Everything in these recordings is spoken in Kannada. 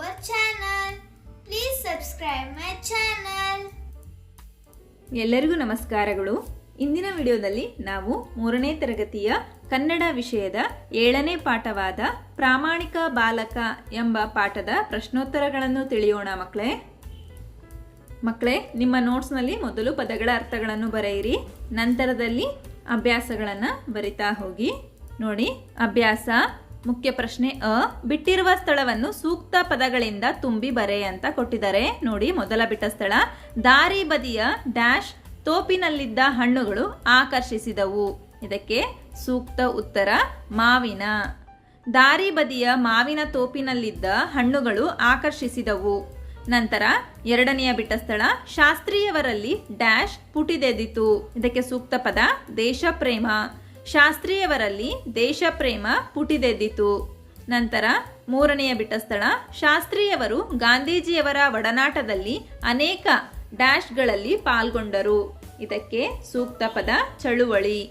our channel. Please subscribe my channel. ಎಲ್ಲರಿಗೂ ನಮಸ್ಕಾರಗಳು ಇಂದಿನ ವಿಡಿಯೋದಲ್ಲಿ ನಾವು ಮೂರನೇ ತರಗತಿಯ ಕನ್ನಡ ವಿಷಯದ ಏಳನೇ ಪಾಠವಾದ ಪ್ರಾಮಾಣಿಕ ಬಾಲಕ ಎಂಬ ಪಾಠದ ಪ್ರಶ್ನೋತ್ತರಗಳನ್ನು ತಿಳಿಯೋಣ ಮಕ್ಕಳೇ ಮಕ್ಕಳೇ, ನಿಮ್ಮ ನೋಟ್ಸ್ನಲ್ಲಿ ಮೊದಲು ಪದಗಳ ಅರ್ಥಗಳನ್ನು ಬರೆಯಿರಿ ನಂತರದಲ್ಲಿ ಅಭ್ಯಾಸಗಳನ್ನು ಬರಿತಾ ಹೋಗಿ ನೋಡಿ, ಅಭ್ಯಾಸ ಮುಖ್ಯ ಪ್ರಶ್ನೆ ಅ. ಬಿಟ್ಟಿರುವ ಸ್ಥಳವನ್ನು ಸೂಕ್ತ ಪದಗಳಿಂದ ತುಂಬಿ ಬರೆ ಅಂತ ಕೊಟ್ಟಿದ್ದಾರೆ. ನೋಡಿ, ಮೊದಲ ಬಿಟ್ಟ ಸ್ಥಳ. ದಾರಿ ಬದಿಯ ಡ್ಯಾಶ್ ತೋಪಿನಲ್ಲಿದ್ದ ಹಣ್ಣುಗಳು ಆಕರ್ಷಿಸಿದವು. ಇದಕ್ಕೆ ಸೂಕ್ತ ಉತ್ತರ, ಮಾವಿನ. ದಾರಿ ಬದಿಯ ಮಾವಿನ ತೋಪಿನಲ್ಲಿದ್ದ ಹಣ್ಣುಗಳು ಆಕರ್ಷಿಸಿದವು. ನಂತರ ಎರಡನೆಯ ಬಿಟ್ಟ ಸ್ಥಳ. ಶಾಸ್ತ್ರೀಯವರಲ್ಲಿ ಡ್ಯಾಶ್ ಪುಟಿದೆದಿತು. ಇದಕ್ಕೆ ಸೂಕ್ತ ಪದ ದೇಶ ಪ್ರೇಮ ಶಾಸ್ತ್ರೀಯವರಲ್ಲಿ ದೇಶ ಪ್ರೇಮ ಪುಟಿದೆದ್ದಿತು. ನಂತರ ಮೂರನೆಯ ಬಿಟ್ಟಸ್ಥಳ, ಶಾಸ್ತ್ರಿಯವರು ಗಾಂಧೀಜಿಯವರ ಒಡನಾಟದಲ್ಲಿ ಅನೇಕ ಡ್ಯಾಶ್ಗಳಲ್ಲಿ ಪಾಲ್ಗೊಂಡರು. ಇದಕ್ಕೆ ಸೂಕ್ತ ಪದ ಚಳುವಳಿ.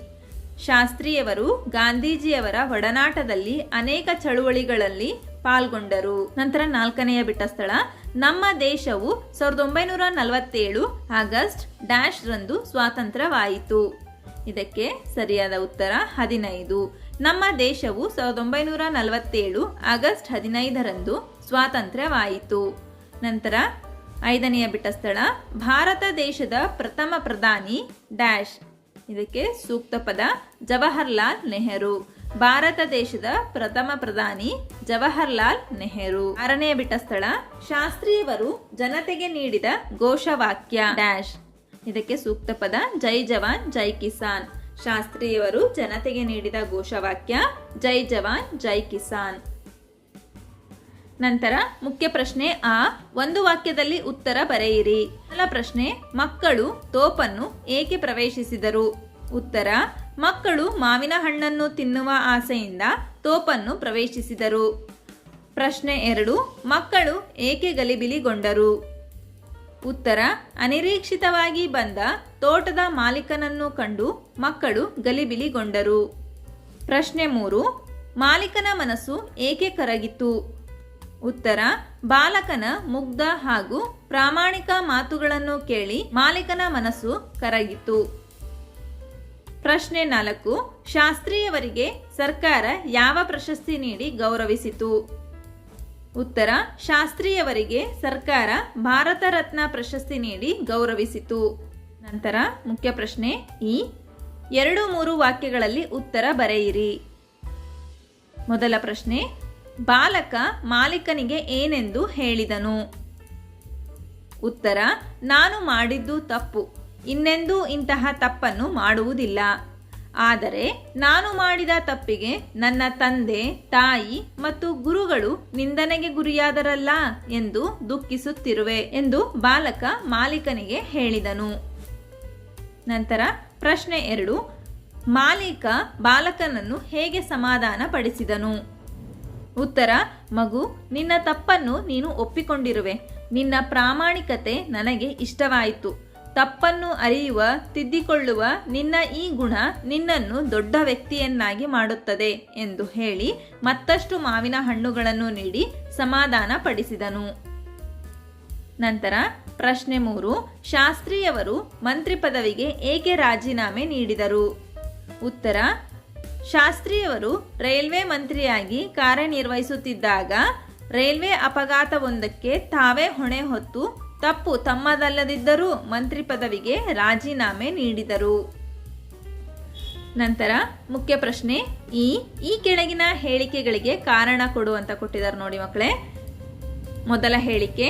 ಶಾಸ್ತ್ರಿಯವರು ಗಾಂಧೀಜಿಯವರ ಒಡನಾಟದಲ್ಲಿ ಅನೇಕ ಚಳುವಳಿಗಳಲ್ಲಿ ಪಾಲ್ಗೊಂಡರು. ನಂತರ ನಾಲ್ಕನೆಯ ಬಿಟ್ಟ ಸ್ಥಳ ನಮ್ಮ ದೇಶವು ಸಾವಿರದ ಒಂಬೈನೂರ ನಲವತ್ತೇಳು ಆಗಸ್ಟ್ ಡ್ಯಾಶ್ ರಂದು ಸ್ವಾತಂತ್ರ್ಯವಾಯಿತು. ಇದಕ್ಕೆ ಸರಿಯಾದ ಉತ್ತರ ಹದಿನೈದು. ನಮ್ಮ ದೇಶವು ಸಾವಿರದ ಒಂಬೈನೂರ ನಲವತ್ತೇಳು ಆಗಸ್ಟ್ ಹದಿನೈದರಂದು ಸ್ವಾತಂತ್ರ್ಯವಾಯಿತು. ನಂತರ ಐದನೆಯ ಬಿಟ್ಟ ಸ್ಥಳ ಭಾರತ ದೇಶದ ಪ್ರಥಮ ಪ್ರಧಾನಿ ಡ್ಯಾಶ್. ಇದಕ್ಕೆ ಸೂಕ್ತ ಪದ ಜವಾಹರ್ಲಾಲ್ ನೆಹರು. ಭಾರತ ದೇಶದ ಪ್ರಥಮ ಪ್ರಧಾನಿ ಜವಾಹರ್ಲಾಲ್ ನೆಹರು. ಆರನೇ ಬಿಟ್ಟ ಸ್ಥಳ ಶಾಸ್ತ್ರಿಯವರು ಜನತೆಗೆ ನೀಡಿದ ಘೋಷವಾಕ್ಯ ಡ್ಯಾಶ್. ಇದಕ್ಕೆ ಸೂಕ್ತ ಪದ, ಜೈ ಜವಾನ್, ಜೈ ಕಿಸಾನ್. ಶಾಸ್ತ್ರಿಯವರು ಜನತೆಗೆ ನೀಡಿದ ಘೋಷವಾಕ್ಯ, ಜೈ ಜವಾನ್, ಜೈ ಕಿಸಾನ್. ನಂತರ ಮುಖ್ಯ ಪ್ರಶ್ನೆ ಆ, ಒಂದು ವಾಕ್ಯದಲ್ಲಿ ಉತ್ತರ ಬರೆಯಿರಿ. ಮೊದಲ ಪ್ರಶ್ನೆ, ಮಕ್ಕಳು ತೋಪನ್ನು ಏಕೆ ಪ್ರವೇಶಿಸಿದರು? ಉತ್ತರ, ಮಕ್ಕಳು ಮಾವಿನ ಹಣ್ಣನ್ನು ತಿನ್ನುವ ಆಸೆಯಿಂದ ತೋಪನ್ನು ಪ್ರವೇಶಿಸಿದರು. ಪ್ರಶ್ನೆ ಎರಡು, ಮಕ್ಕಳು ಏಕೆ ಗಲಿಬಿಲಿಗೊಂಡರು? ಉತ್ತರ, ಅನಿರೀಕ್ಷಿತವಾಗಿ ಬಂದ ತೋಟದ ಮಾಲೀಕನನ್ನು ಕಂಡು ಮಕ್ಕಳು ಗಲಿಬಿಲಿಗೊಂಡರು. ಪ್ರಶ್ನೆ ಮೂರು, ಮಾಲೀಕನ ಮನಸ್ಸು ಏಕೆ ಕರಗಿತು ಉತ್ತರ, ಬಾಲಕನ ಮುಗ್ಧ ಹಾಗೂ ಪ್ರಾಮಾಣಿಕ ಮಾತುಗಳನ್ನು ಕೇಳಿ ಮಾಲೀಕನ ಮನಸ್ಸು ಕರಗಿತು ಪ್ರಶ್ನೆ ನಾಲ್ಕು, ಶಾಸ್ತ್ರೀಯವರಿಗೆ ಸರ್ಕಾರ ಯಾವ ಪ್ರಶಸ್ತಿ ನೀಡಿ ಗೌರವಿಸಿತು? ಉತ್ತರ, ಶಾಸ್ತ್ರೀಯವರಿಗೆ ಸರ್ಕಾರ ಭಾರತ ರತ್ನ ಪ್ರಶಸ್ತಿ ನೀಡಿ ಗೌರವಿಸಿತು. ನಂತರ ಮುಖ್ಯ ಪ್ರಶ್ನೆ ಈ ಎರಡು ಮೂರು ವಾಕ್ಯಗಳಲ್ಲಿ ಉತ್ತರ ಬರೆಯಿರಿ. ಮೊದಲ ಪ್ರಶ್ನೆ, ಬಾಲಕ ಮಾಲೀಕನಿಗೆ ಏನೆಂದು ಹೇಳಿದನು? ಉತ್ತರ, ನಾನು ಮಾಡಿದ್ದು ತಪ್ಪು. ಇನ್ನೆಂದೂ ಇಂತಹ ತಪ್ಪನ್ನು ಮಾಡುವುದಿಲ್ಲ. ಆದರೆ ನಾನು ಮಾಡಿದ ತಪ್ಪಿಗೆ ನನ್ನ ತಂದೆ, ತಾಯಿ ಮತ್ತು ಗುರುಗಳು ನಿಂದನೆಗೆ ಗುರಿಯಾದರಲ್ಲ ಎಂದು ದುಃಖಿಸುತ್ತಿರುವೆ ಎಂದು ಬಾಲಕ ಮಾಲೀಕನಿಗೆ ಹೇಳಿದನು. ನಂತರ ಪ್ರಶ್ನೆ ಎರಡು, ಮಾಲೀಕ ಬಾಲಕನನ್ನು ಹೇಗೆ ಸಮಾಧಾನ ಪಡಿಸಿದನು ಉತ್ತರ, ಮಗು, ನಿನ್ನ ತಪ್ಪನ್ನು ನೀನು ಒಪ್ಪಿಕೊಂಡಿರುವೆ. ನಿನ್ನ ಪ್ರಾಮಾಣಿಕತೆ ನನಗೆ ಇಷ್ಟವಾಯಿತು. ತಪ್ಪನ್ನು ಅರಿಯುವ, ತಿದ್ದಿಕೊಳ್ಳುವ ನಿನ್ನ ಈ ಗುಣ ನಿನ್ನನ್ನು ದೊಡ್ಡ ವ್ಯಕ್ತಿಯನ್ನಾಗಿ ಮಾಡುತ್ತದೆ ಎಂದು ಹೇಳಿ ಮತ್ತಷ್ಟು ಮಾವಿನ ಹಣ್ಣುಗಳನ್ನು ನೀಡಿ ಸಮಾಧಾನ ಪಡಿಸಿದನು ನಂತರ ಪ್ರಶ್ನೆ ಮೂರು, ಶಾಸ್ತ್ರಿಯವರು ಮಂತ್ರಿ ಪದವಿಗೆ ಏಕೆ ರಾಜೀನಾಮೆ ನೀಡಿದರು? ಉತ್ತರ, ಶಾಸ್ತ್ರಿಯವರು ರೈಲ್ವೆ ಮಂತ್ರಿಯಾಗಿ ಕಾರ್ಯನಿರ್ವಹಿಸುತ್ತಿದ್ದಾಗ ರೈಲ್ವೆ ಅಪಘಾತವೊಂದಕ್ಕೆ ತಾವೇ ಹೊಣೆ ಹೊತ್ತು ತಪ್ಪು ತಮ್ಮದಲ್ಲದಿದ್ದರೂ ಮಂತ್ರಿ ಪದವಿಗೆ ರಾಜೀನಾಮೆ ನೀಡಿದರು. ನಂತರ ಮುಖ್ಯ ಪ್ರಶ್ನೆ, ಈ ಈ ಕೆಳಗಿನ ಹೇಳಿಕೆಗಳಿಗೆ ಕಾರಣ ಕೊಡು ಅಂತ ಕೊಟ್ಟಿದ್ದಾರೆ ನೋಡಿ ಮಕ್ಕಳೇ. ಮೊದಲ ಹೇಳಿಕೆ,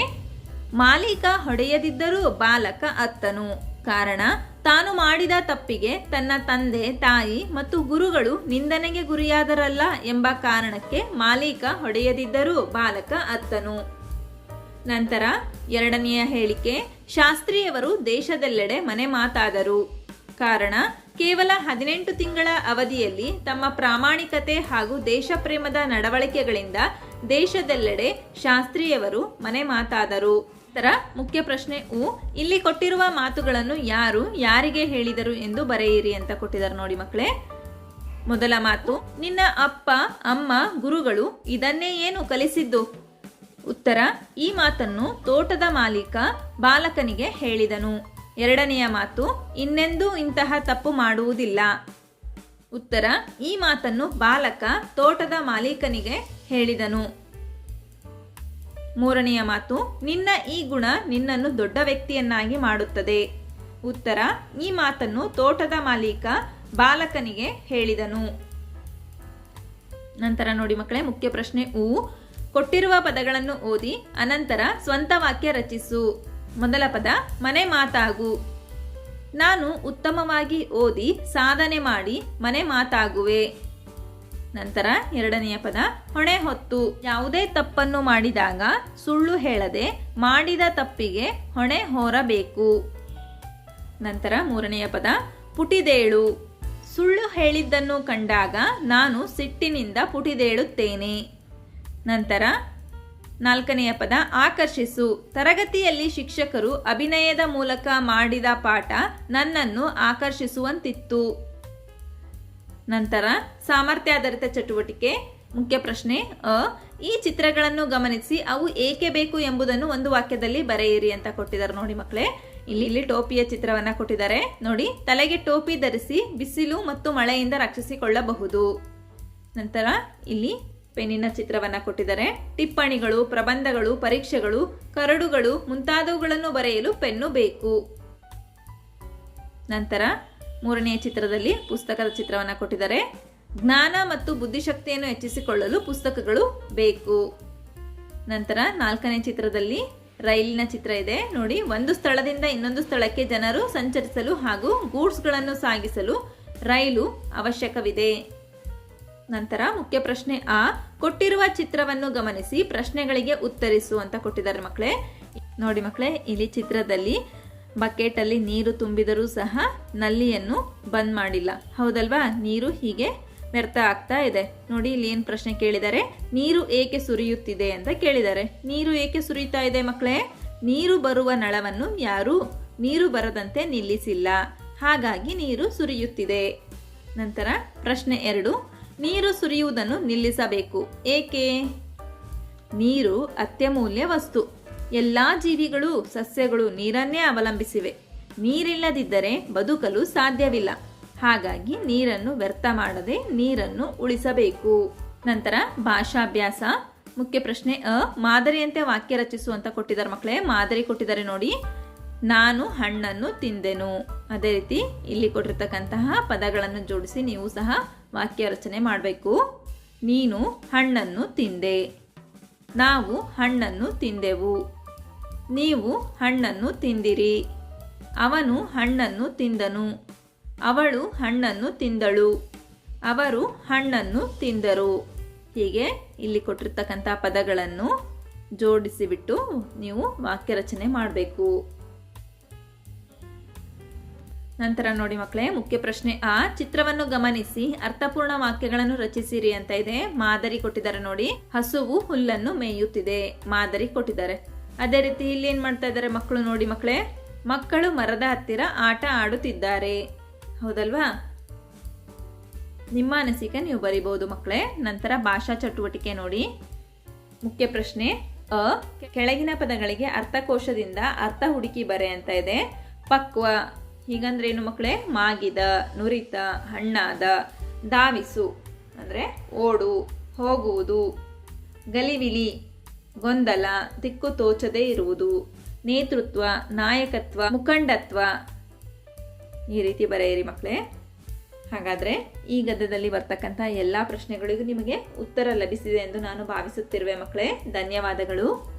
ಮಾಲೀಕ ಹೊಡೆಯದಿದ್ದರೂ ಬಾಲಕ ಅತ್ತನು. ಕಾರಣ, ತಾನು ಮಾಡಿದ ತಪ್ಪಿಗೆ ತನ್ನ ತಂದೆ, ತಾಯಿ ಮತ್ತು ಗುರುಗಳು ನಿಂದನೆಗೆ ಗುರಿಯಾದರಲ್ಲ ಎಂಬ ಕಾರಣಕ್ಕೆ ಮಾಲೀಕ ಹೊಡೆಯದಿದ್ದರೂ ಬಾಲಕ ಅತ್ತನು. ನಂತರ ಎರಡನೆಯ ಹೇಳಿಕೆ, ಶಾಸ್ತ್ರಿಯವರು ದೇಶದೆಲ್ಲೆಡೆ ಮನೆ ಮಾತಾದರು. ಕಾರಣ, ಕೇವಲ ಹದಿನೆಂಟು ತಿಂಗಳ ಅವಧಿಯಲ್ಲಿ ತಮ್ಮ ಪ್ರಾಮಾಣಿಕತೆ ಹಾಗೂ ದೇಶಪ್ರೇಮದ ನಡವಳಿಕೆಗಳಿಂದ ದೇಶದೆಲ್ಲೆಡೆ ಶಾಸ್ತ್ರಿಯವರು ಮನೆ ಮಾತಾದರು. ತರ ಮುಖ್ಯ ಪ್ರಶ್ನೆ, ಉ, ಇಲ್ಲಿ ಕೊಟ್ಟಿರುವ ಮಾತುಗಳನ್ನು ಯಾರು ಯಾರಿಗೆ ಹೇಳಿದರು ಎಂದು ಬರೆಯಿರಿ ಅಂತ ಕೊಟ್ಟಿದ್ದಾರೆ ನೋಡಿ ಮಕ್ಕಳೇ. ಮೊದಲ ಮಾತು, ನಿನ್ನ ಅಪ್ಪ, ಅಮ್ಮ, ಗುರುಗಳು ಇದನ್ನೇ ಏನು ಕಲಿಸಿದ್ದು? ಉತ್ತರ, ಈ ಮಾತನ್ನು ತೋಟದ ಮಾಲೀಕ ಬಾಲಕನಿಗೆ ಹೇಳಿದನು. ಎರಡನೆಯ ಮಾತು, ಇನ್ನೆಂದೂ ಇಂತಹ ತಪ್ಪು ಮಾಡುವುದಿಲ್ಲ. ಉತ್ತರ, ಈ ಮಾತನ್ನು ಬಾಲಕ ತೋಟದ ಮಾಲೀಕನಿಗೆ ಹೇಳಿದನು. ಮೂರನೆಯ ಮಾತು, ನಿನ್ನ ಈ ಗುಣ ನಿನ್ನನ್ನು ದೊಡ್ಡ ವ್ಯಕ್ತಿಯನ್ನಾಗಿ ಮಾಡುತ್ತದೆ. ಉತ್ತರ, ಈ ಮಾತನ್ನು ತೋಟದ ಮಾಲೀಕ ಬಾಲಕನಿಗೆ ಹೇಳಿದನು. ನಂತರ ನೋಡಿ ಮಕ್ಕಳೇ, ಮುಖ್ಯ ಪ್ರಶ್ನೆ ಉ ಕೊಟ್ಟಿರುವ ಪದಗಳನ್ನು ಓದಿ ಅನಂತರ ಸ್ವಂತ ವಾಕ್ಯ ರಚಿಸು. ಮೊದಲ ಪದ, ಮನೆ ಮಾತಾಗು. ನಾನು ಉತ್ತಮವಾಗಿ ಓದಿ ಸಾಧನೆ ಮಾಡಿ ಮನೆ ಮಾತಾಗುವೆ. ನಂತರ ಎರಡನೆಯ ಪದ, ಹೊಣೆ ಹೊತ್ತು. ಯಾವುದೇ ತಪ್ಪನ್ನು ಮಾಡಿದಾಗ ಸುಳ್ಳು ಹೇಳದೆ ಮಾಡಿದ ತಪ್ಪಿಗೆ ಹೊಣೆ ಹೊರಬೇಕು. ನಂತರ ಮೂರನೆಯ ಪದ, ಪುಟಿದೇಳು. ಸುಳ್ಳು ಹೇಳಿದ್ದನ್ನು ಕಂಡಾಗ ನಾನು ಸಿಟ್ಟಿನಿಂದ ಪುಟಿದೇಳುತ್ತೇನೆ. ನಂತರ ನಾಲ್ಕನೆಯ ಪದ ಆಕರ್ಷಿಸು. ತರಗತಿಯಲ್ಲಿ ಶಿಕ್ಷಕರು ಅಭಿನಯದ ಮೂಲಕ ಮಾಡಿದ ಪಾಠ ನನ್ನನ್ನು ಆಕರ್ಷಿಸುವಂತಿತ್ತು. ನಂತರ ಸಾಮರ್ಥ್ಯಾಧಾರಿತ ಚಟುವಟಿಕೆ, ಮುಖ್ಯ ಪ್ರಶ್ನೆ ಅ. ಈ ಚಿತ್ರಗಳನ್ನು ಗಮನಿಸಿ ಅವು ಏಕೆ ಬೇಕು ಎಂಬುದನ್ನು ಒಂದು ವಾಕ್ಯದಲ್ಲಿ ಬರೆಯಿರಿ ಅಂತ ಕೊಟ್ಟಿದ್ದಾರೆ ನೋಡಿ ಮಕ್ಕಳೇ. ಇಲ್ಲಿ ಇಲ್ಲಿ ಟೋಪಿಯ ಚಿತ್ರವನ್ನ ಕೊಟ್ಟಿದ್ದಾರೆ. ನೋಡಿ, ತಲೆಗೆ ಟೋಪಿ ಧರಿಸಿ, ಬಿಸಿಲು ಮತ್ತು ಮಳೆಯಿಂದ ರಕ್ಷಿಸಿಕೊಳ್ಳಬಹುದು. ನಂತರ ಇಲ್ಲಿ ಪೆನ್ನಿನ ಚಿತ್ರವನ್ನ ಕೊಟ್ಟಿದ್ದಾರೆ. ಟಿಪ್ಪಣಿಗಳು, ಪ್ರಬಂಧಗಳು, ಪರೀಕ್ಷೆಗಳು, ಕರಡುಗಳು ಮುಂತಾದವುಗಳನ್ನು ಬರೆಯಲು ಪೆನ್ನು ಬೇಕು. ನಂತರ ಮೂರನೆಯ ಚಿತ್ರದಲ್ಲಿ ಪುಸ್ತಕದ ಚಿತ್ರವನ್ನು ಕೊಟ್ಟಿದ್ದಾರೆ. ಜ್ಞಾನ ಮತ್ತು ಬುದ್ಧಿಶಕ್ತಿಯನ್ನು ಹೆಚ್ಚಿಸಿಕೊಳ್ಳಲು ಪುಸ್ತಕಗಳು ಬೇಕು. ನಂತರ ನಾಲ್ಕನೇ ಚಿತ್ರದಲ್ಲಿ ರೈಲಿನ ಚಿತ್ರ ಇದೆ. ನೋಡಿ, ಒಂದು ಸ್ಥಳದಿಂದ ಇನ್ನೊಂದು ಸ್ಥಳಕ್ಕೆ ಜನರು ಸಂಚರಿಸಲು ಹಾಗೂ ಗೂಡ್ಸ್ಗಳನ್ನು ಸಾಗಿಸಲು ರೈಲು ಅವಶ್ಯಕವಿದೆ. ನಂತರ ಮುಖ್ಯ ಪ್ರಶ್ನೆ ಆ, ಕೊಟ್ಟಿರುವ ಚಿತ್ರವನ್ನು ಗಮನಿಸಿ ಪ್ರಶ್ನೆಗಳಿಗೆ ಉತ್ತರಿಸು ಅಂತ ಕೊಟ್ಟಿದ್ದಾರೆ ಮಕ್ಕಳೇ. ನೋಡಿ ಮಕ್ಕಳೇ, ಇಲ್ಲಿ ಚಿತ್ರದಲ್ಲಿ ಬಕೆಟ್ ಅಲ್ಲಿ ನೀರು ತುಂಬಿದರೂ ಸಹ ನಲ್ಲಿಯನ್ನು ಬಂದ್ ಮಾಡಿಲ್ಲ. ಹೌದಲ್ವಾ? ನೀರು ಹೀಗೆ ವ್ಯರ್ಥ ಆಗ್ತಾ ಇದೆ. ನೋಡಿ, ಇಲ್ಲಿ ಏನು ಪ್ರಶ್ನೆ ಕೇಳಿದ್ದಾರೆ? ನೀರು ಏಕೆ ಸುರಿಯುತ್ತಿದೆ ಅಂತ ಕೇಳಿದ್ದಾರೆ. ನೀರು ಏಕೆ ಸುರಿಯುತ್ತಾ ಇದೆ ಮಕ್ಕಳೇ? ನೀರು ಬರುವ ನಳವನ್ನು ಯಾರು ನೀರು ಬರದಂತೆ ನಿಲ್ಲಿಸಿಲ್ಲ. ಹಾಗಾಗಿ ನೀರು ಸುರಿಯುತ್ತಿದೆ. ನಂತರ ಪ್ರಶ್ನೆ ಎರಡು. ನೀರು ಸುರಿಯುವುದನ್ನು ನಿಲ್ಲಿಸಬೇಕು. ಏಕೆ? ನೀರು ಅತ್ಯಮೂಲ್ಯ ವಸ್ತು. ಎಲ್ಲ ಜೀವಿಗಳು ಸಸ್ಯಗಳು ನೀರನ್ನೇ ಅವಲಂಬಿಸಿವೆ. ನೀರಿಲ್ಲದಿದ್ದರೆ ಬದುಕಲು ಸಾಧ್ಯವಿಲ್ಲ. ಹಾಗಾಗಿ ನೀರನ್ನು ವ್ಯರ್ಥ ಮಾಡದೆ ನೀರನ್ನು ಉಳಿಸಬೇಕು. ನಂತರ ಭಾಷಾಭ್ಯಾಸ. ಮುಖ್ಯ ಪ್ರಶ್ನೆ, ಅ, ಮಾದರಿಯಂತೆ ವಾಕ್ಯ ರಚಿಸುವಂತ ಕೊಟ್ಟಿದ್ದಾರೆ ಮಕ್ಕಳೇ. ಮಾದರಿ ಕೊಟ್ಟಿದ್ದಾರೆ ನೋಡಿ. ನಾನು ಹಣ್ಣನ್ನು ತಿಂದೆನು. ಅದೇ ರೀತಿ ಇಲ್ಲಿ ಕೊಟ್ಟಿರ್ತಕ್ಕಂತಹ ಪದಗಳನ್ನು ಜೋಡಿಸಿ ನೀವು ಸಹ ವಾಕ್ಯ ರಚನೆ ಮಾಡಬೇಕು. ನೀನು ಹಣ್ಣನ್ನು ತಿಂದೆ. ನಾವು ಹಣ್ಣನ್ನು ತಿಂದೆವು. ನೀವು ಹಣ್ಣನ್ನು ತಿಂದಿರಿ. ಅವನು ಹಣ್ಣನ್ನು ತಿಂದನು. ಅವಳು ಹಣ್ಣನ್ನು ತಿಂದಳು. ಅವರು ಹಣ್ಣನ್ನು ತಿಂದರು. ಹೀಗೆ ಇಲ್ಲಿ ಕೊಟ್ಟಿರ್ತಕ್ಕಂಥ ಪದಗಳನ್ನು ಜೋಡಿಸಿಬಿಟ್ಟು ನೀವು ವಾಕ್ಯ ರಚನೆ ಮಾಡಬೇಕು. ನಂತರ ನೋಡಿ ಮಕ್ಕಳೇ, ಮುಖ್ಯ ಪ್ರಶ್ನೆ ಆ. ಚಿತ್ರವನ್ನು ಗಮನಿಸಿ, ಅರ್ಥಪೂರ್ಣ ವಾಕ್ಯಗಳನ್ನು ರಚಿಸಿರಿ ಅಂತ ಇದೆ. ಮಾದರಿ ಕೊಟ್ಟಿದ್ದಾರೆ ನೋಡಿ. ಹಸುವು ಹುಲ್ಲನ್ನು ಮೇಯುತ್ತಿದೆ. ಮಾದರಿ ಕೊಟ್ಟಿದ್ದಾರೆ. ಅದೇ ರೀತಿ ಇಲ್ಲಿ ಏನ್ ಮಾಡ್ತಾ ಇದ್ದಾರೆ ಮಕ್ಕಳು ನೋಡಿ ಮಕ್ಕಳೇ. ಮಕ್ಕಳು ಮರದ ಹತ್ತಿರ ಆಟ ಆಡುತ್ತಿದ್ದಾರೆ. ಹೌದಲ್ವಾ? ನಿಮ್ಮ ಅನಿಸಿಕೆ ನೀವು ಬರಿಬಹುದು ಮಕ್ಕಳೇ. ನಂತರ ಭಾಷಾ ಚಟುವಟಿಕೆ ನೋಡಿ. ಮುಖ್ಯ ಪ್ರಶ್ನೆ ಅ. ಕೆಳಗಿನ ಪದಗಳಿಗೆ ಅರ್ಥಕೋಶದಿಂದ ಅರ್ಥ ಹುಡುಕಿ ಬರೆ ಅಂತ ಇದೆ. ಪಕ್ವ ಹೀಗಂದ್ರೆ ಏನು ಮಕ್ಕಳೇ? ಮಾಗಿದ, ನುರಿತ, ಹಣ್ಣಾದ, ಧಾವಿಸು, ಅಂದರೆ ಓಡು, ಹೋಗುವುದು ಗಲಿವಿಲಿ ಗೊಂದಲ, ದಿಕ್ಕು ತೋಚದೇ ಇರುವುದು, ನೇತೃತ್ವ, ನಾಯಕತ್ವ, ಮುಖಂಡತ್ವ. ಈ ರೀತಿ ಬರೆಯಿರಿ ಮಕ್ಕಳೇ. ಹಾಗಾದರೆ ಈ ಗದ್ಯದಲ್ಲಿ ಬರ್ತಕ್ಕಂಥ ಎಲ್ಲ ಪ್ರಶ್ನೆಗಳಿಗೂ ನಿಮಗೆ ಉತ್ತರ ಲಭಿಸಿದೆ ಎಂದು ನಾನು ಭಾವಿಸುತ್ತಿರುವೆ ಮಕ್ಕಳೇ. ಧನ್ಯವಾದಗಳು.